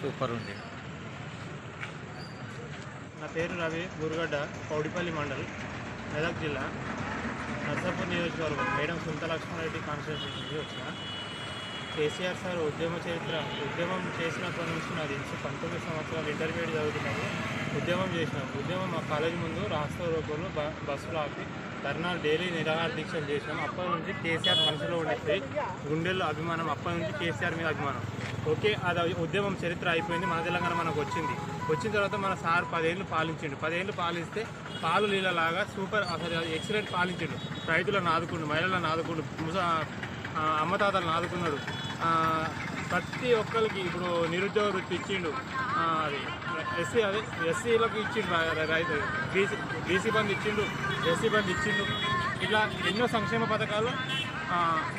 Super ఉంది. నా పేరు రవి బురుగడ్డ పౌడిపల్లి మండల్ మెదక్ జిల్లా. నర్సాపూర్ నియోజకవర్గం మేడం సుంత లక్ష్మారెడ్డి కాన్స్టిట్యూన్సీ నుంచి వచ్చిన. కేసీఆర్ సార్ ఉద్యమ చరిత్ర ఉద్యమం చేసినప్పటి నుంచి నాది తెలిసి పంతొమ్మిది సంవత్సరాలు ఇంటర్మీడియట్ చదువుతున్నాను ఉద్యమం చేసినాం. ఉద్యమం మా కాలేజీ ముందు రాష్ట్ర రూపంలో బస్సులు ఆపి ధర్నాలు డైలీ నిరాహార దీక్షలు చేసినాం. అప్పటి నుంచి కేసీఆర్ మనసులో ఉండేది గుండెల్లో అభిమానం అప్పటి నుంచి కేసీఆర్ మీద అభిమానం. ఓకే అది ఉద్యమం చరిత్ర అయిపోయింది మన తెలంగాణ మనకు వచ్చింది. వచ్చిన తర్వాత మన సార్ పదేళ్ళు పాలించిండు. పదేళ్ళు పాలిస్తే పాలు నీళ్ళలాగా సూపర్ అసలు ఎక్సలెంట్ పాలించిండు. రైతులను ఆదుకుండు మహిళలను ఆదుకుండు ముస అమ్మతాతలను ఆదుకున్నాడు. ప్రతి ఒక్కరికి ఇప్పుడు నిరుద్యోగ వృత్తి ఇచ్చిండు. అది ఎస్సీ అదే ఎస్సీలకు ఇచ్చిండు రైతు బీసీ బీసీ బంద్ ఇచ్చిండు ఎస్సీ బంద్ ఇచ్చిండు ఇట్లా ఎన్నో సంక్షేమ పథకాలు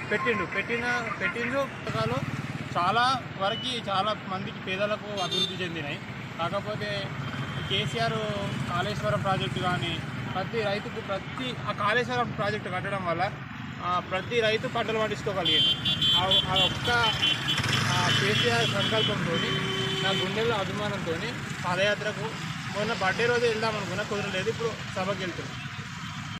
పెట్టిండు పెట్టిన పెట్టిండు పథకాలు చాలా వరకు చాలా మందికి పేదలకు అభివృద్ధి చెందినాయి. కాకపోతే కేసీఆర్ కాళేశ్వరం ప్రాజెక్టు కానీ ప్రతి రైతుకు ప్రతి ఆ కాళేశ్వరం ప్రాజెక్టు కట్టడం వల్ల ప్రతి రైతు పంటలు పండించుకోగలిగాడు ఆ ఒక్క కేసీఆర్ సంకల్పంతో నా గుండెల్లో అభిమానంతో పాదయాత్రకు మొన్న బర్త్డే రోజు వెళ్దాం అనుకున్నా కుదరలేదు. ఇప్పుడు సభకి వెళ్తున్నాను